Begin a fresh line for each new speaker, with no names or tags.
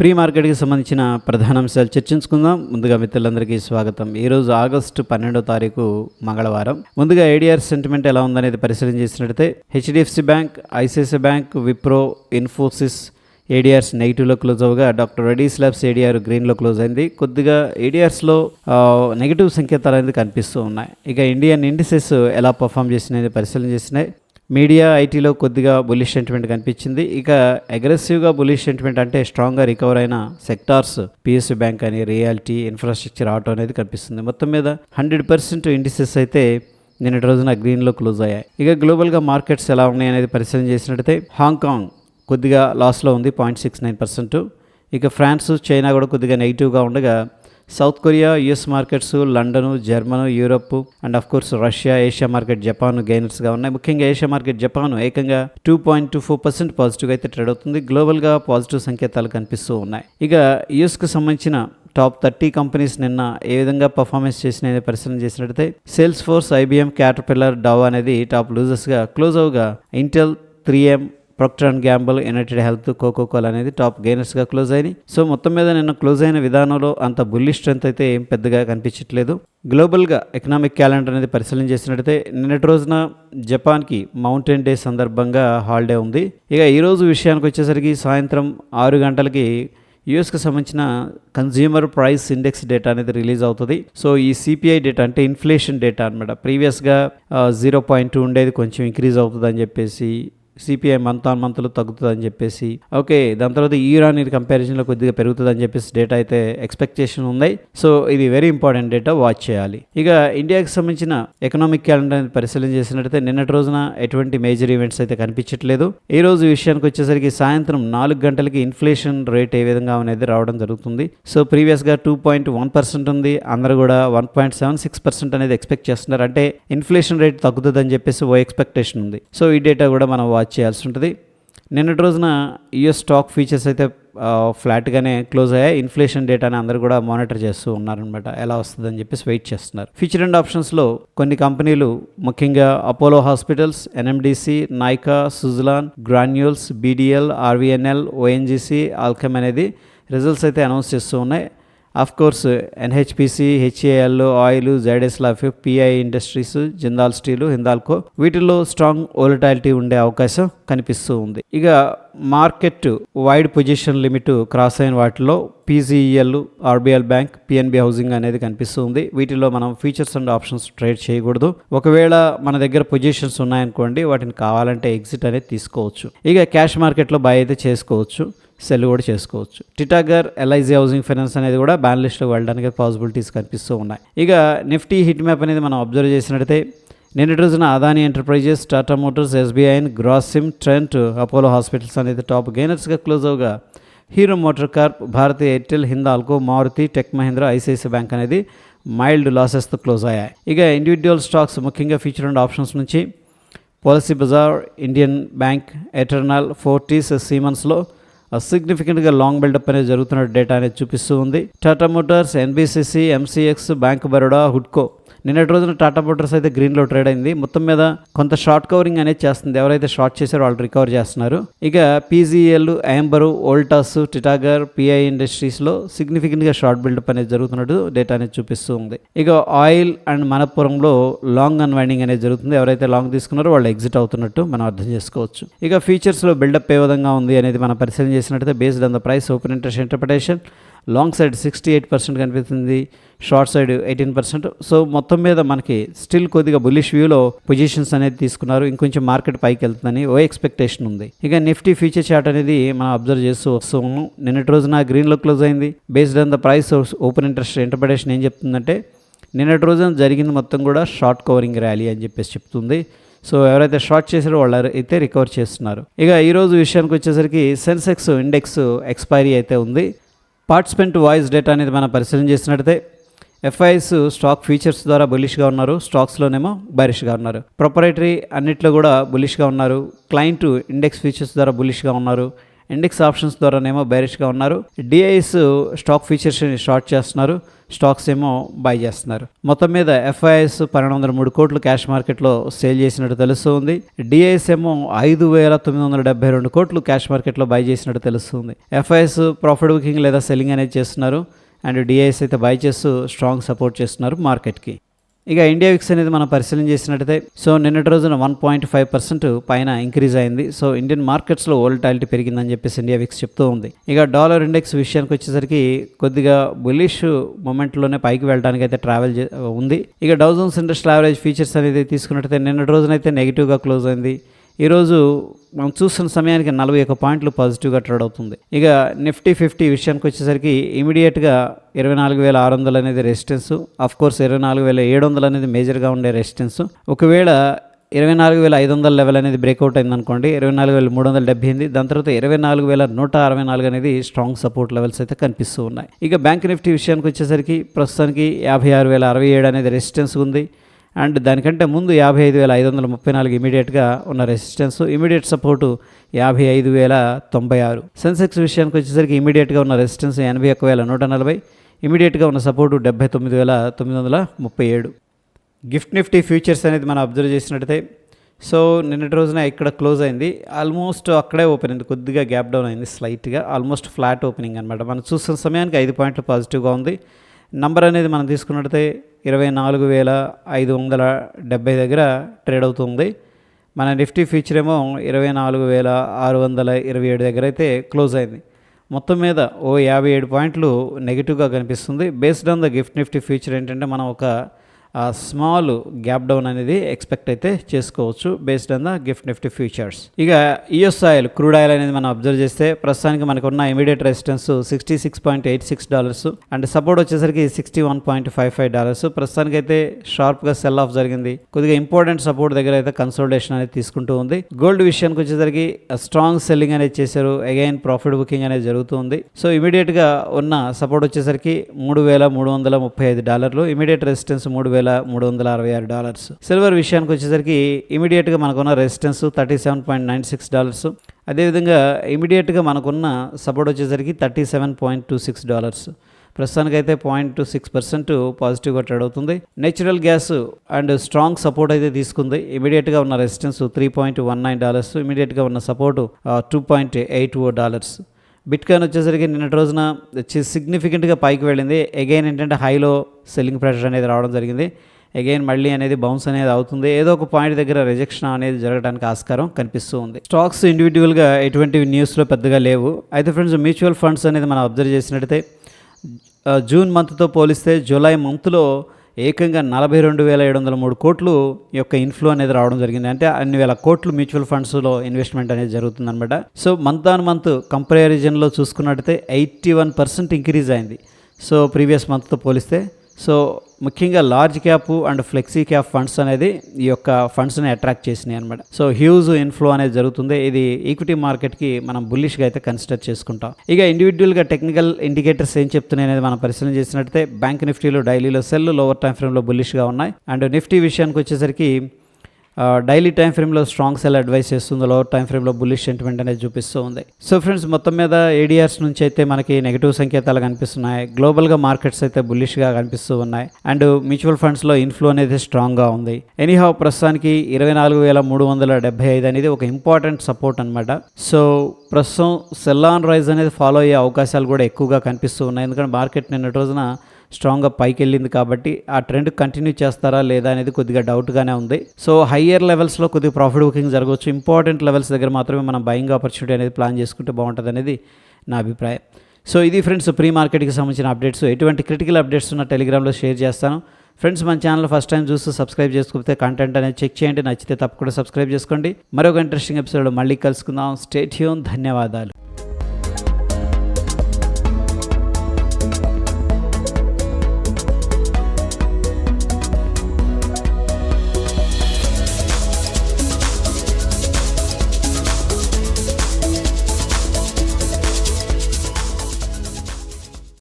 Pre మార్కెట్కి సంబంధించిన ప్రధాన అంశాలు చర్చించుకుందాం. ముందుగా మిత్రులందరికీ స్వాగతం. ఈరోజు ఆగస్టు పన్నెండో తారీఖు మంగళవారం. ముందుగా ఐడిఆర్ సెంటిమెంట్ ఎలా ఉందనేది పరిశీలన చేసినట్లయితే HDFC bank ICICI bank Wipro Infosys ADRs నెగిటివ్లో close అవగా డాక్టర్ రెడీస్ ల్యాబ్స్ ఏడిఆర్ గ్రీన్లో క్లోజ్ అయింది. కొద్దిగా ఏడిఆర్స్లో నెగిటివ్ సంకేతాలు అనేది కనిపిస్తూ ఉన్నాయి. ఇక ఇండియన్ ఇండిసెస్ ఎలా పర్ఫామ్ చేసినాయి పరిశీలన చేసినాయి. మీడియా ఐటీలో కొద్దిగా బులిష్ సెంటిమెంట్ కనిపించింది. ఇక అగ్రెసివ్గా బులిష్ సెంటిమెంట్ అంటే స్ట్రాంగ్గా రికవర్ అయిన సెక్టార్స్ పిఎస్సి బ్యాంక్ అని రియాలిటీ ఇన్ఫ్రాస్ట్రక్చర్ ఆటో అనేది కనిపిస్తుంది. మొత్తం మీద హండ్రెడ్ పర్సెంట్ ఇండిసెస్ అయితే నిన్నటి రోజున గ్రీన్లో క్లోజ్ అయ్యాయి. ఇక గ్లోబల్గా మార్కెట్స్ ఎలా ఉన్నాయి అనేది పరిశీలన చేసినట్టయితే హాంకాంగ్ కొద్దిగా లాస్లో ఉంది పాయింట్ సిక్స్ నైన్ పర్సెంట్ ఇక ఫ్రాన్స్ చైనా కూడా కొద్దిగా నెగిటివ్గా ఉండగా South Korea US markets London German Europe and of course Russia Asia market Japan గెయినర్స్గా ఉన్నాయి. ముఖ్యంగా ఏషియా మార్కెట్ జపాన్ ఏకంగా two point two four percent పాజిటివ్గా అయితే ట్రేడ్ అవుతుంది. గ్లోబల్గా పాజిటివ్ సంకేతాలు కనిపిస్తూ ఉన్నాయి. ఇక యుఎస్కి సంబంధించిన టాప్ థర్టీ కంపెనీస్ నిన్న ఏ విధంగా పర్ఫార్మెన్స్ చేసిన పరిశీలన చేసినట్టయితే sales force IBM Caterpillar Dow అనేది టాప్ లూజర్స్గా close అవగా Intel three M Procter and Gamble United Health Coca Cola అనేది టాప్ గెయినర్స్గా క్లోజ్ అయినాయి. సో మొత్తం మీద నిన్న క్లోజ్ అయిన విధానంలో అంత బుల్లి స్ట్రెంత్ అయితే ఏం పెద్దగా కనిపించట్లేదు. గ్లోబల్గా ఎకనామిక్ క్యాలెండర్ అనేది పరిశీలన చేసినట్టయితే నిన్నటి రోజున జపాన్కి మౌంటైన్ డే సందర్భంగా హాలిడే ఉంది. ఇక ఈ రోజు విషయానికి వచ్చేసరికి సాయంత్రం ఆరు గంటలకి యుఎస్కి సంబంధించిన కన్జ్యూమర్ ప్రైస్ ఇండెక్స్ డేటా అనేది రిలీజ్ అవుతుంది. సో ఈ సిపిఐ డేటా అంటే ఇన్ఫ్లేషన్ డేటా అనమాట ప్రీవియస్గా జీరో పాయింట్ టూ ఉండేది కొంచెం ఇంక్రీజ్ అవుతుంది అని చెప్పేసి సిపిఐ మంత్ ఆన్ మంత్లో తగ్గుతుందని చెప్పేసి ఓకే దాని తర్వాత ఈరాన్ కంపారిజన్లో కొద్దిగా పెరుగుతుందని చెప్పేసి డేటా అయితే ఎక్స్పెక్టేషన్ ఉంది. సో ఇది వెరీ ఇంపార్టెంట్ డేటా వాచ్ చేయాలి. ఇక ఇండియాకి సంబంధించిన ఎకనామిక్ క్యాలెండర్ పరిశీలన చేసినట్టయితే నిన్నటి రోజున ఎటువంటి మేజర్ ఈవెంట్స్ అయితే కనిపించట్లేదు. ఈ రోజు విషయానికి వచ్చేసరికి సాయంత్రం నాలుగు గంటలకి ఇన్ఫ్లేషన్ రేట్ ఏ విధంగా అనేది రావడం జరుగుతుంది. సో ప్రీవియస్గా టూ పాయింట్ వన్ పర్సెంట్ ఉంది. అందరూ కూడా one point seven six percent అనేది ఎక్స్పెక్ట్ చేస్తున్నారు. అంటే ఇన్ఫ్లేషన్ రేట్ తగ్గుతుందని చెప్పేసి ఓ ఎక్స్పెక్టేషన్ ఉంది. సో ఈ డేటా కూడా మనం వాచ్ చేయాల్సి ఉంటుంది. నిన్నటి రోజున యుఎస్ స్టాక్ ఫీచర్స్ అయితే ఫ్లాట్గానే క్లోజ్ అయ్యాయి. ఇన్ఫ్లేషన్ డేటాని అందరూ కూడా మానిటర్ చేస్తూ ఉన్నారనమాట ఎలా వస్తుందని చెప్పేసి వెయిట్ చేస్తున్నారు. ఫ్యూచర్ అండ్ ఆప్షన్స్లో కొన్ని కంపెనీలు ముఖ్యంగా Apollo hospitals NMDC Nykaa Suzlon granules BDL RVNL ONGC Alkem అనేది రిజల్ట్స్ అయితే అనౌన్స్ చేస్తూ ఉన్నాయి. Of course NHPC HAL oil Zydus life PI industries Jindal steel Hindalco వీటిల్లో స్ట్రాంగ్ ఓలటాలిటీ ఉండే అవకాశం కనిపిస్తూ ఉంది. ఇక market wide position limit cross అయిన వాటిలో PGEL RBL bank PNB housing అనేది కనిపిస్తుంది వీటిలో మనం ఫీచర్స్ అండ్ ఆప్షన్స్ ట్రేడ్ చేయకూడదు. ఒకవేళ మన దగ్గర పొజిషన్స్ ఉన్నాయనుకోండి వాటిని కావాలంటే ఎగ్జిట్ అనేది తీసుకోవచ్చు. ఇక క్యాష్ మార్కెట్లో బై అయితే చేసుకోవచ్చు. సెల్ కూడా చేసుకోవచ్చు. టిటాగర్ ఎల్ఐజీ హౌసింగ్ ఫైనాన్స్ అనేది కూడా బ్యాన్ లిస్ట్లో వెళ్ళడానికి పాసిబిలిటీస్ కనిపిస్తూ ఉన్నాయి. ఇక నిఫ్టీ హిట్ మ్యాప్ అనేది మనం అబ్జర్వ్ చేసినట్టయితే నిన్నటి రోజున Adani enterprises Tata motors SBIN Grasim Trent Apollo hospitals అనేది టాప్ గెయినర్స్గా close అవగా Hero motor corp Bharatiya Airtel Hindalco Maruti tech Mahindra ICICI bank అనేది మైల్డ్ లాసెస్తో క్లోజ్ అయ్యాయి. ఇక ఇండివిజువల్ స్టాక్స్ ముఖ్యంగా ఫ్యూచర్ అండ్ ఆప్షన్స్ నుంచి policy bazaar Indian bank eternal Fortis సీమన్స్లో సిగ్నిఫికెంట్గా long buildup అనేది జరుగుతున్న డేటా అనేది చూపిస్తూ ఉంది. Tata motors NBCC MCX bank Baroda హుడ్కో నిన్నటి రోజున టాటా మోటార్స్ అయితే గ్రీన్లో ట్రేడ్ అయింది. మొత్తం మీద కొంత షార్ట్ కవరింగ్ అనేది చేస్తుంది. ఎవరైతే షార్ట్ చేశారో వాళ్ళు రికవర్ చేస్తున్నారు. ఇక PGL Amber Voltas Titagarh PI ఇండస్ట్రీస్లో సిగ్నిఫికెంట్గా షార్ట్ బిల్డప్ అనేది జరుగుతున్నట్టు డేటా అనేది చూపిస్తూ ఉంది. ఇక ఆయిల్ అండ్ మనపురంలో లాంగ్ అన్వైండింగ్ అనేది జరుగుతుంది. ఎవరైతే లాంగ్ తీసుకున్నారో వాళ్ళు ఎగ్జిట్ అవుతున్నట్టు మనం అర్థం చేసుకోవచ్చు. ఇక ఫీచర్స్లో బిల్డప్ ఏ విధంగా ఉంది అనేది మనం పరిశీలన చేసినట్టయితే based on the price open interest interpretation long side sixty eight percent కనిపిస్తుంది short side eighteen percent. So మొత్తం మీద మనకి స్టిల్ కొద్దిగా బులిష్ వ్యూలో పొజిషన్స్ అనేది తీసుకున్నారు. ఇంకొంచెం మార్కెట్ పైకి వెళ్తుందని ఓ ఎక్స్పెక్టేషన్ ఉంది. ఇక నిఫ్టీ ఫ్యూచర్ చార్ట్ అనేది మనం అబ్జర్వ్ చేస్తూ వస్తూ నిన్నటి రోజున గ్రీన్లో క్లోజ్ అయింది. Based on the price open interest interpretation ఏం చెప్తుందంటే నిన్నటి రోజున జరిగింది మొత్తం కూడా షార్ట్ కవరింగ్ ర్యాలీ అని చెప్పేసి చెప్తుంది. సో ఎవరైతే షార్ట్ చేశారో వాళ్ళు అయితే రికవర్ చేస్తున్నారు. ఇక ఈరోజు విషయానికి వచ్చేసరికి సెన్సెక్స్ ఇండెక్స్ ఎక్స్పైరీ అయితే ఉంది. పార్టిసిపెంట్ వాయిస్ డేటా అనేది మనం పరిశీలన చేసినట్టయితే ఎఫ్ఐఎస్ స్టాక్ ఫీచర్స్ ద్వారా బులిష్గా ఉన్నారు స్టాక్స్లోనేమో బరిష్గా ఉన్నారు. ప్రొపరేటరీ అన్నిట్లో కూడా బులిష్గా ఉన్నారు. క్లయింట్ ఇండెక్స్ ఫీచర్స్ ద్వారా బులిష్గా ఉన్నారు. ఇండెక్స్ ఆప్షన్స్ ద్వారానేమో బైరిష్గా ఉన్నారు. డిఐఎస్ స్టాక్ ఫీచర్స్ని షార్ట్ చేస్తున్నారు. స్టాక్స్ ఏమో బై చేస్తున్నారు. మొత్తం మీద ఎఫ్ఐఎస్ పన్నెండు వందల మూడు కోట్లు క్యాష్ మార్కెట్లో సేల్ చేసినట్టు తెలుస్తుంది. డిఐఎస్ ఏమో ఐదు వేల తొమ్మిది వందల డెబ్బై రెండు కోట్లు క్యాష్ మార్కెట్లో బై చేసినట్టు తెలుస్తుంది. ఎఫ్ఐఎస్ ప్రాఫిట్ బుకింగ్ లేదా సెల్లింగ్ అనేది చేస్తున్నారు. అండ్ డిఐఎస్ అయితే బై చేస్తూ స్ట్రాంగ్ సపోర్ట్ చేస్తున్నారు మార్కెట్కి ఇక ఇండియా విక్స్ అనేది మనం పరిశీలన చేసినట్టయితే సో నిన్నటి రోజున వన్ పాయింట్ ఫైవ్ పర్సెంట్ పైన ఇంక్రీజ్ అయింది. సో ఇండియన్ మార్కెట్స్లో వోల్టాలిటీ పెరిగిందని చెప్పేసి ఇండియా విక్స్ చెప్తూ ఉంది. ఇక డాలర్ ఇండెక్స్ విషయానికి వచ్చేసరికి కొద్దిగా బులిష్ మూమెంట్లోనే పైకి వెళ్ళడానికి అయితే ట్రావెల్ ఉంది. ఇక డౌజన్స్ ఇండస్ట్రియల్ యావరేజ్ ఫీచర్స్ అనేది తీసుకున్నట్టయితే నిన్నటి రోజునైతే నెగిటివ్గా క్లోజ్ అయింది. ఈరోజు మనం చూస్తున్న సమయానికి నలభై ఒక పాయింట్లు పాజిటివ్గా ట్రేడ్ అవుతుంది. ఇక నిఫ్టీ ఫిఫ్టీ విషయానికి వచ్చేసరికి ఇమీడియట్గా ఇరవై నాలుగు వేల ఆరు వందలు అనేది రెసిస్టెన్స్. ఆఫ్ కోర్స్ ఇరవై నాలుగు వేల ఏడు వందలు అనేది మేజర్గా ఉండే రెసిస్టెన్స్. ఒకవేళ ఇరవై నాలుగు వేల ఐదు వందల లెవెల్ అనేది బ్రేక్అవుట్ అయింది అనుకోండి ఇరవై నాలుగు వేల మూడు వందల డెబ్బై ఎనిమిది దాని తర్వాత ఇరవై నాలుగు వేల నూట అరవై నాలుగు అనేది స్ట్రాంగ్ సపోర్ట్ లెవెల్స్ అయితే కనిపిస్తూ ఉన్నాయి. ఇక బ్యాంక్ నిఫ్టీ విషయానికి వచ్చేసరికి ప్రస్తుతానికి యాభై ఆరు వేల అరవై ఏడు అనేది రెసిస్టెన్స్ ఉంది. అండ్ దానికంటే ముందు యాభై ఐదు వేల ఐదు వందల ముప్పై నాలుగు ఇమీడియట్గా ఉన్న రెసిస్టెన్స్ ఇమీడియట్ సపోర్టు యాభై ఐదు వేల తొంభై ఆరు. సెన్సెక్స్ విషయానికి వచ్చేసరికి ఇమీడియట్గా ఉన్న రెసిస్టెన్స్ ఎనభై ఒక్క వేల నూట నలభై ఇమీడియట్గా ఉన్న సపోర్టు డెబ్బై తొమ్మిది వేల తొమ్మిది వందల ముప్పై ఏడు. గిఫ్ట్ నిఫ్టీ ఫ్యూచర్స్ అనేది మనం అబ్జర్వ్ చేసినట్టయితే సో నిన్నటి రోజున ఇక్కడ క్లోజ్ అయింది. ఆల్మోస్ట్ అక్కడే ఓపెన్ అయింది. కొద్దిగా గ్యాప్ డౌన్ అయింది స్లైట్గా. ఆల్మోస్ట్ ఫ్లాట్ ఓపెనింగ్ అనమాట మనం చూస్తున్న సమయానికి ఐదు పాయింట్లు పాజిటివ్గా ఉంది. నంబర్ అనేది మనం తీసుకున్నట్టయితే ఇరవై నాలుగు వేల ఐదు వందల డెబ్బై దగ్గర ట్రేడ్ అవుతుంది. మన నిఫ్టీ ఫ్యూచర్ ఏమో ఇరవై నాలుగు వేల ఆరు వందల ఇరవై ఏడు దగ్గర అయితే క్లోజ్ అయింది. మొత్తం మీద ఓ యాభై ఏడు పాయింట్లు నెగిటివ్గా కనిపిస్తుంది. Based on the GIFT Nifty future ఏంటంటే మనం ఒక స్మాల్ గ్యాప్ డౌన్ అనేది ఎక్స్పెక్ట్ అయితే చేసుకోవచ్చు based on the GIFT Nifty futures. ఇక ఈఎస్ ఆయిల్ క్రూడ్ ఆయిల్ అనేది మనం అబ్జర్వ్ చేస్తే ప్రస్తుతానికి మనకు ఉన్న immediate resistance sixty six point eight six dollars and support వచ్చేసరికి sixty one point five five dollars. ప్రస్తుతానికి అయితే షార్ప్గా సెల్ ఆఫ్ జరిగింది. కొద్దిగా ఇంపార్టెంట్ సపోర్ట్ దగ్గర అయితే కన్సల్టేషన్ అనేది తీసుకుంటూ ఉంది. గోల్డ్ విషయానికి వచ్చేసరికి స్ట్రాంగ్ సెల్లింగ్ అనేది చేశారు. అగైన్ ప్రాఫిట్ బుకింగ్ అనేది జరుగుతుంది సో ఇమీడియట్గా ఉన్న సపోర్ట్ వచ్చేసరికి మూడు వేల మూడు వందల ముప్పై ఐదు డాలర్లు. ఇమీడియట్ రెసిస్టెన్స్ మూడు వేల మూడు వందల అరవై ఆరు డాలర్స్ సిల్వర్ విషయానికి వచ్చేసరికి ఇమీడియట్గా మనకున్న resistance thirty seven point nine six dollars అదేవిధంగా ఇమీడియట్గా మనకున్న సపోర్ట్ వచ్చేసరికి thirty seven point two six dollars ప్రస్తుతానికైతే పాయింట్ టూ సిక్స్ పర్సెంట్ పాజిటివ్గా ట్రేడ్ అవుతుంది. Natural gas and strong support అయితే తీసుకుంది. ఇమీడియట్గా ఉన్న resistance three point one nine dollars ఇమీడియట్గా ఉన్న support two point eight oh dollars bitcoin వచ్చేసరికి నిన్నటి రోజున సిగ్నిఫికెంట్గా పైకి వెళ్ళింది. అగైన్ ఏంటంటే హైలో సెల్లింగ్ ప్రెషర్ అనేది రావడం జరిగింది. అగైన్ మళ్ళీ అనేది బౌన్స్ అనేది అవుతుంది. ఏదో ఒక పాయింట్ దగ్గర రిజెక్షన్ అనేది జరగడానికి ఆస్కారం కనిపిస్తూ ఉంది. స్టాక్స్ ఇండివిజువల్గా ఎటువంటి న్యూస్లో పెద్దగా లేవు. అయితే ఫ్రెండ్స్ మ్యూచువల్ ఫండ్స్ అనేది మనం అబ్జర్వ్ చేసినట్టయితే జూన్ మంత్తో పోలిస్తే జూలై మంత్లో ఏకంగా నలభై రెండు వేల ఏడు వందల మూడు కోట్లు యొక్క ఇన్ఫ్లో అనేది రావడం జరిగింది. అంటే అన్ని వేల కోట్లు మ్యూచువల్ ఫండ్స్లో ఇన్వెస్ట్మెంట్ అనేది జరుగుతుంది అనమాట సో మంత్ ఆన్ మంత్ కంపారిజన్లో చూసుకున్నట్టయితే ఎయిటీ వన్ పర్సెంట్ ఇంక్రీజ్ అయింది సో ప్రీవియస్ మంత్తో పోలిస్తే సో ముఖ్యంగా large cap and flexi cap funds అనేది ఈ యొక్క ఫండ్స్ని అట్రాక్ట్ చేసినాయి అనమాట సో హ్యూజ్ ఇన్ఫ్లో అనేది జరుగుతుంది. ఇది ఈక్విటీ మార్కెట్కి మనం బుల్లిష్గా అయితే కన్సిడర్ చేసుకుంటాం. ఇక ఇండివిజువల్గా టెక్నికల్ ఇండికేటర్స్ ఏం చెప్తున్నాయి అనేది మనం పరిశీలన చేసినట్టయితే బ్యాంక్ నిఫ్టీలో డైలీలో సెల్ లోవర్ టైం ఫ్రేమ్లో బుల్లిష్గా ఉన్నాయి. అండ్ నిఫ్టీ విషయానికి వచ్చేసరికి డైలీ టైం ఫ్రేమ్లో స్ట్రాంగ్ సెల్ అడ్వైస్ చేస్తుంది లోవర్ టైం ఫ్రేమ్లో బుల్లిష్ సెంటిమెంట్ అనేది చూపిస్తూ ఉంది. సో ఫ్రెండ్స్ మొత్తం మీద ఏడిఆర్స్ నుంచి అయితే మనకి నెగిటివ్ సంకేతాలు కనిపిస్తున్నాయి. గ్లోబల్గా మార్కెట్స్ అయితే బుల్లిష్గా కనిపిస్తూ ఉన్నాయి. అండ్ మ్యూచువల్ ఫండ్స్లో ఇన్ఫ్లో అనేది స్ట్రాంగ్గా ఉంది. ఎనీహౌ ప్రస్తుతానికి ఇరవై నాలుగు వేల మూడు వందల డెబ్బై ఐదు అనేది ఒక ఇంపార్టెంట్ సపోర్ట్ అనమాట సో ప్రస్తుతం సెల్ ఆన్ రైజ్ అనేది ఫాలో అయ్యే అవకాశాలు కూడా ఎక్కువగా కనిపిస్తూ ఉన్నాయి. ఎందుకంటే మార్కెట్ నిన్నటి రోజున స్ట్రాంగ్గా పైకి వెళ్ళింది కాబట్టి ఆ ట్రెండ్ కంటిన్యూ చేస్తారా లేదా అనేది కొద్దిగా డౌట్గానే ఉంది. సో హయ్యర్ లెవెల్స్లో కొద్దిగా ప్రాఫిట్ బుకింగ్ జరగవచ్చు. ఇంపార్టెంట్ లెవెల్స్ దగ్గర మాత్రమే మనం బయింగ్ ఆపర్చునిటీ అనేది ప్లాన్ చేసుకుంటే బాగుంటుంది అనేది నా అభిప్రాయం. సో ఇది ఫ్రెండ్స్ ప్రీ మార్కెట్కి సంబంధించిన అప్డేట్స్. ఎటువంటి క్రిటికల్ అప్డేట్స్ ఉన్న టెలిగ్రామ్లో షేర్ చేస్తాను. ఫ్రెండ్స్ మన ఛానల్ ఫస్ట్ టైం చూస్తూ సబ్స్క్రైబ్ చేసుకుంటే కంటెంట్ అనేది చెక్ చేయండి. నచ్చితే తప్పకుండా సబ్స్క్రైబ్ చేసుకోండి. మరొక ఇంట్రెస్టింగ్ ఎపిసోడ్ మళ్ళీ కలుసుకుందాం. స్టేట్ ధన్యవాదాలు.